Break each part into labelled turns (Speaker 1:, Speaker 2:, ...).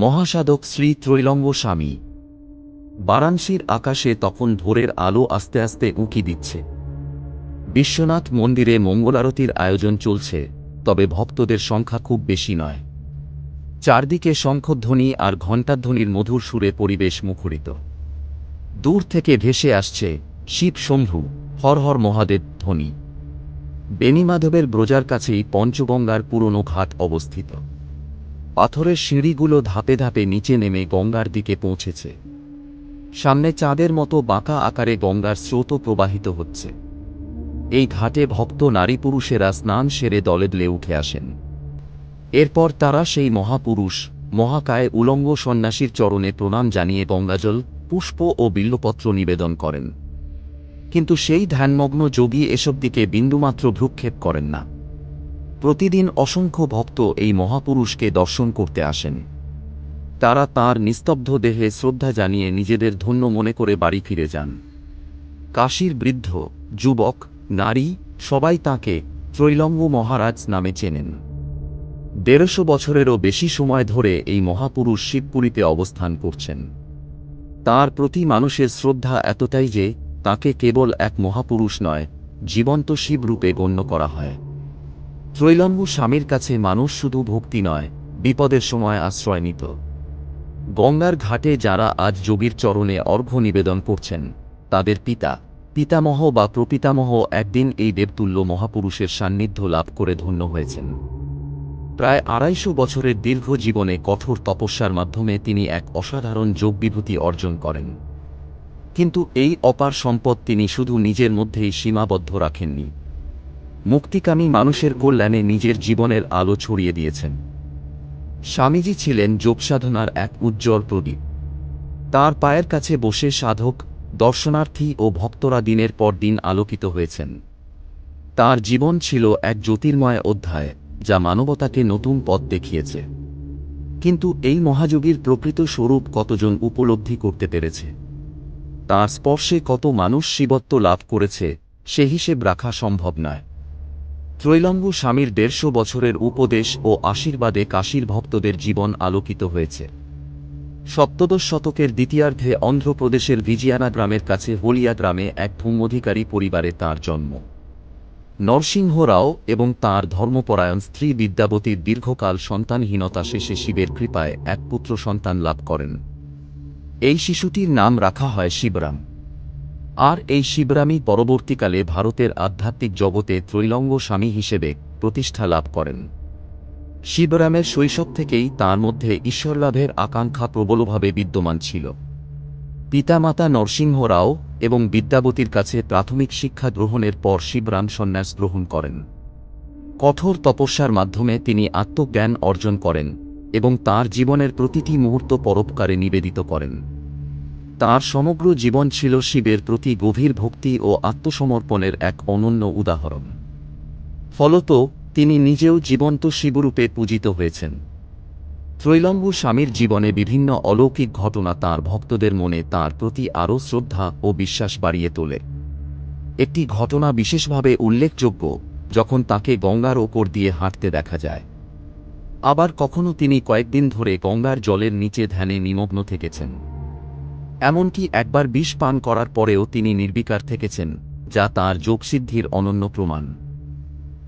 Speaker 1: মহাসাধক শ্রী ত্রৈলঙ্গ স্বামী। বারাণসীর আকাশে তখন ভোরের আলো আস্তে আস্তে উঁকি দিচ্ছে। বিশ্বনাথ মন্দিরে মঙ্গলারতির আয়োজন চলছে, তবে ভক্তদের সংখ্যা খুব বেশি নয়। চারদিকে শঙ্খধ্বনি আর ঘণ্টাধ্বনির মধুর সুরে পরিবেশ মুখরিত। দূর থেকে ভেসে আসছে শিব শম্ভু, হর হর মহাদেব ধ্বনি। বেনিমাধবের ব্রজার কাছেই পঞ্চগঙ্গার পুরনো ঘাট অবস্থিত। পাথরের সিঁড়িগুলো ধাপে ধাপে নিচে নেমে গঙ্গার দিকে পৌঁছেছে। সামনে চাঁদের মতো বাঁকা আকারে গঙ্গার স্রোত প্রবাহিত হচ্ছে। এই ঘাটে ভক্ত নারী পুরুষেরা স্নান সেরে দলে দলে উঠে আসেন। এরপর তারা সেই মহাপুরুষ, মহাকায় উলঙ্গ সন্ন্যাসীর চরণে প্রণাম জানিয়ে গঙ্গাজল, পুষ্প ও বিল্লপত্র নিবেদন করেন। কিন্তু সেই ধ্যানমগ্ন যোগী এসব দিকে বিন্দুমাত্র ভ্রুক্ষেপ করেন না। প্রতিদিন অসংখ্য ভক্ত এই মহাপুরুষকে দর্শন করতে আসেন। তারা তার নিস্তব্ধ দেহে শ্রদ্ধা জানিয়ে নিজেদের ধন্য মনে করে বাড়ি ফিরে যান। কাশীর বৃদ্ধ, যুবক, নারী সবাই তাকে ত্রৈলঙ্গ মহারাজ নামে চেনেন। দেড়শো বছরেরও বেশি সময় ধরে এই মহাপুরুষ শিবপুরীতে অবস্থান করছেন। তার প্রতি মানুষের শ্রদ্ধা এতটাই যে তাকে কেবল এক মহাপুরুষ নয়, জীবন্ত শিবরূপে গণ্য করা হয়। ত্রৈলঙ্গ স্বামীর কাছে মানুষ শুধু ভক্তি নয়, বিপদের সময় আশ্রয় নিত। গঙ্গার ঘাটে যারা আজ যোগীর চরণে অর্ঘ্য নিবেদন করছেন, তাদের পিতা, পিতামহ বা প্রপিতামহ একদিন এই দেবতুল্য মহাপুরুষের সান্নিধ্য লাভ করে ধন্য হয়েছেন। প্রায় আড়াইশো বছরের দীর্ঘ জীবনে কঠোর তপস্যার মাধ্যমে তিনি এক অসাধারণ যোগ বিভূতি অর্জন করেন। কিন্তু এই অপার সম্পদ তিনি শুধু নিজের মধ্যেই সীমাবদ্ধ রাখেননি। মুক্তিকামী মানুষের কল্যাণে নিজের জীবনের আলো ছড়িয়ে দিয়েছেন। স্বামীজি ছিলেন যোগসাধনার এক উজ্জ্বল প্রদীপ। তার পায়ের কাছে বসে সাধক, দর্শনার্থী ও ভক্তরা দিনের পর দিন আলোকিত হয়েছেন। তার জীবন ছিল এক জ্যোতির্ময় অধ্যায়, যা মানবতাকে নতুন পথ দেখিয়েছে। কিন্তু এই মহাযোগীর প্রকৃত স্বরূপ কতজন উপলব্ধি করতে পেরেছে? তার স্পর্শে কত মানুষ শিবত্ব লাভ করেছে, সে হিসেব রাখা সম্ভব নয়। ত্রৈলঙ্গ স্বামীর দেড়শো বছরের উপদেশ ও আশীর্বাদে কাশীর ভক্তদের জীবন আলোকিত হয়েছে। সপ্তদশ শতকের দ্বিতীয়ার্ধে অন্ধ্রপ্রদেশের ভিজিয়ানা গ্রামের কাছে হলিয়া গ্রামে এক ভূমধিকারী পরিবারে তার জন্ম। নরসিংহ রাও এবং তাঁর ধর্মপরায়ণ স্ত্রী বিদ্যাবতীর দীর্ঘকাল সন্তানহীনতা শেষে শিবের কৃপায় এক পুত্র সন্তান লাভ করেন। এই শিশুটির নাম রাখা হয় শিবরাম। আর এই শিবরামই পরবর্তীকালে ভারতের আধ্যাত্মিক জগতে ত্রৈলঙ্গ স্বামী হিসেবে প্রতিষ্ঠা লাভ করেন। শিবরামের শৈশব থেকেই তার মধ্যে ঈশ্বরলাভের আকাঙ্ক্ষা প্রবলভাবে বিদ্যমান ছিল। পিতামাতা নরসিংহ রাও এবং বিদ্যাবতীর কাছে প্রাথমিক শিক্ষা গ্রহণের পর শিবরাম সন্ন্যাস গ্রহণ করেন। কঠোর তপস্যার মাধ্যমে তিনি আত্মজ্ঞান অর্জন করেন এবং তার জীবনের প্রতিটি মুহূর্ত পরোপকারে নিবেদিত করেন। তার সমগ্র জীবন ছিল শিবের প্রতি গভীর ভক্তি ও আত্মসমর্পণের এক অনন্য উদাহরণ। ফলত, তিনি নিজেও জীবন্ত শিবরূপে পূজিত হয়েছেন। ত্রৈলম্বু স্বামীর জীবনে বিভিন্ন অলৌকিক ঘটনা তার ভক্তদের মনে তার প্রতি আরও শ্রদ্ধা ও বিশ্বাস বাড়িয়ে তোলে। একটি ঘটনা বিশেষভাবে উল্লেখযোগ্য, যখন তাকে গঙ্গার ওপর দিয়ে হাঁটতে দেখা যায়। আবার কখনো তিনি কয়েকদিন ধরে গঙ্গার জলের নিচে ধ্যানে নিমগ্ন থেকেছেন। এমনকি একবার বিষ পান করার পরেও তিনি নির্বিকার থেকেছেন, যা তাঁর যোগসিদ্ধির অনন্য প্রমাণ।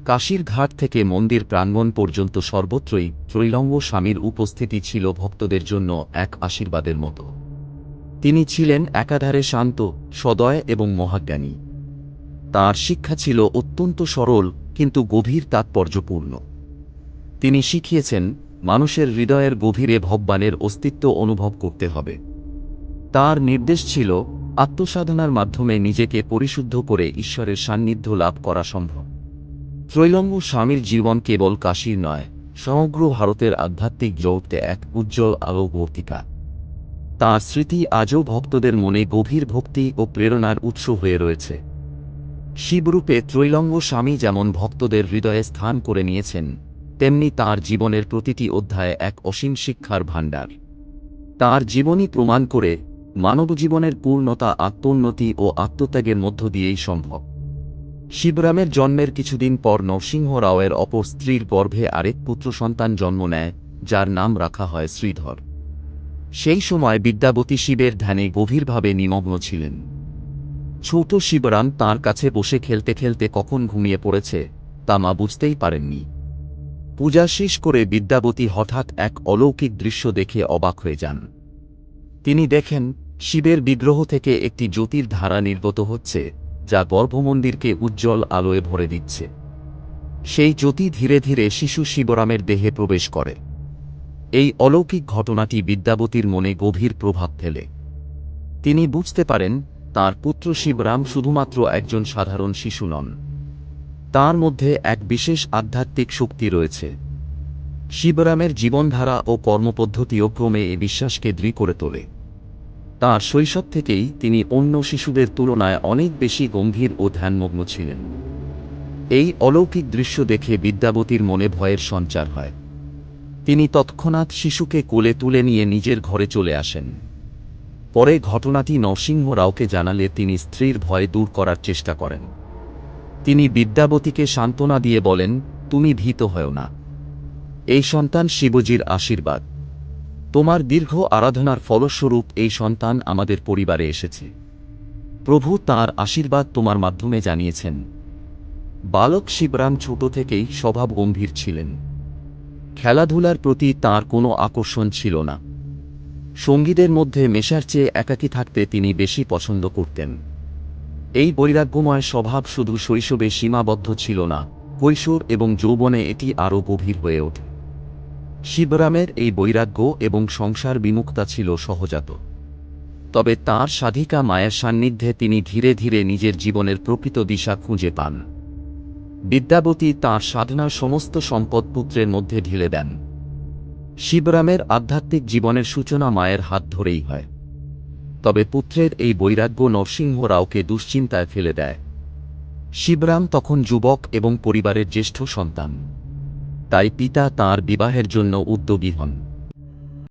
Speaker 1: কাশীর ঘাট থেকে মন্দির প্রাঙ্গণ পর্যন্ত সর্বত্রই ত্রৈলঙ্গ স্বামীর উপস্থিতি ছিল ভক্তদের জন্য এক আশীর্বাদের মতো। তিনি ছিলেন একাধারে শান্ত, সদয় এবং মহাজ্ঞানী। তার শিক্ষা ছিল অত্যন্ত সরল, কিন্তু গভীর তাৎপর্যপূর্ণ। তিনি শিখিয়েছেন, মানুষের হৃদয়ের গভীরে ভগবানের অস্তিত্ব অনুভব করতে হবে। তার নির্দেশ ছিল আত্মসাধনার মাধ্যমে নিজেকে পরিশুদ্ধ করে ঈশ্বরের সান্নিধ্য লাভ করা সম্ভব। ত্রৈলঙ্গ স্বামীর জীবন কেবল কাশীর নয়, সমগ্র ভারতের আধ্যাত্মিক জগতে এক উজ্জ্বল আলোকবর্তিকা। তাঁর স্মৃতি আজও ভক্তদের মনে গভীর ভক্তি ও প্রেরণার উৎস হয়ে রয়েছে। শিবরূপে ত্রৈলঙ্গ স্বামী যেমন ভক্তদের হৃদয়ে স্থান করে নিয়েছেন, তেমনি তার জীবনের প্রতিটি অধ্যায়ে এক অসীম শিক্ষার ভাণ্ডার। তার জীবনী প্রমাণ করে মানবজীবনের পূর্ণতা, আত্মোন্নতি ও আত্মত্যাগের মধ্য দিয়েই সম্ভব। শিবরামের জন্মের কিছুদিন পর নরসিংহ রাওয়ের অপর স্ত্রীর গর্ভে আরেক পুত্র সন্তান জন্ম নেয়, যার নাম রাখা হয় শ্রীধর। সেই সময় বিদ্যাবতী শিবের ধ্যানে গভীরভাবে নিমগ্ন ছিলেন। ছোট শিবরাম তার কাছে বসে খেলতে খেলতে কখন ঘুমিয়ে পড়েছে, তা মা বুঝতেই পারেননি। পূজা শেষ করে বিদ্যাবতী হঠাৎ এক অলৌকিক দৃশ্য দেখে অবাক হয়ে যান। তিনি দেখেন, শিবের বিগ্রহ থেকে একটি জ্যোতির ধারা নির্গত হচ্ছে, যা গর্ভমন্দিরকে উজ্জ্বল আলোয় ভরে দিচ্ছে। সেই জ্যোতি ধীরে ধীরে শিশু শিবরামের দেহে প্রবেশ করে। এই অলৌকিক ঘটনাটি বিদ্যাবতীর মনে গভীর প্রভাব ফেলে। তিনি বুঝতে পারেন, তার পুত্র শিবরাম শুধুমাত্র একজন সাধারণ শিশু নন। তার মধ্যে এক বিশেষ আধ্যাত্মিক শক্তি রয়েছে। শিবরামের জীবনধারা ও কর্মপদ্ধতিও ক্রমে এ বিশ্বাসকে দৃঢ় করে তোলে। তার শৈশব থেকেই তিনি অন্য শিশুদের তুলনায় অনেক বেশি গম্ভীর ও ধ্যানমগ্ন ছিলেন। এই অলৌকিক দৃশ্য দেখে বিদ্যাবতীর মনে ভয়ের সঞ্চার হয়। তিনি তৎক্ষণাৎ শিশুকে কোলে তুলে নিয়ে নিজের ঘরে চলে আসেন। পরে ঘটনাটি নরসিংহ রাওকে জানালে তিনি স্ত্রীর ভয় দূর করার চেষ্টা করেন। তিনি বিদ্যাবতীকে সান্ত্বনা দিয়ে বলেন, তুমি ভীত হও না। এই সন্তান শিবজির আশীর্বাদ। তোমার দীর্ঘ আরাধনার ফলস্বরূপ এই সন্তান আমাদের পরিবারে এসেছে। প্রভু তার আশীর্বাদ তোমার মাধ্যমে জানিয়েছেন। বালক শিবরাম ছোট থেকেই স্বভাব গম্ভীর ছিলেন। খেলাধুলার প্রতি তার কোনো আকর্ষণ ছিল না। সঙ্গীদের মধ্যে মেশার চেয়ে একাকী থাকতে তিনি বেশি পছন্দ করতেন। এই বৈরাগ্যময় স্বভাব শুধু শৈশবে সীমাবদ্ধ ছিল না, কৈশোর এবং যৌবনে এটি আরও গভীর হয়ে ওঠে। শিবরামের এই বৈরাগ্য এবং সংসার বিমুক্তা ছিল সহজাত। তবে তার সাধিকা মায়ের সান্নিধ্যে তিনি ধীরে ধীরে নিজের জীবনের প্রকৃত দিশা খুঁজে পান। বিদ্যাবতী তাঁর সাধনার সমস্ত সম্পদ পুত্রের মধ্যে ঢেলে দেন। শিবরামের আধ্যাত্মিক জীবনের সূচনা মায়ের হাত ধরেই হয়। তবে পুত্রের এই বৈরাগ্য নরসিংহ রাওকে দুশ্চিন্তায় ফেলে দেয়। শিবরাম তখন যুবক এবং পরিবারের জ্যেষ্ঠ সন্তান। তাই পিতা তাঁর বিবাহের জন্য উদ্যোগী হন।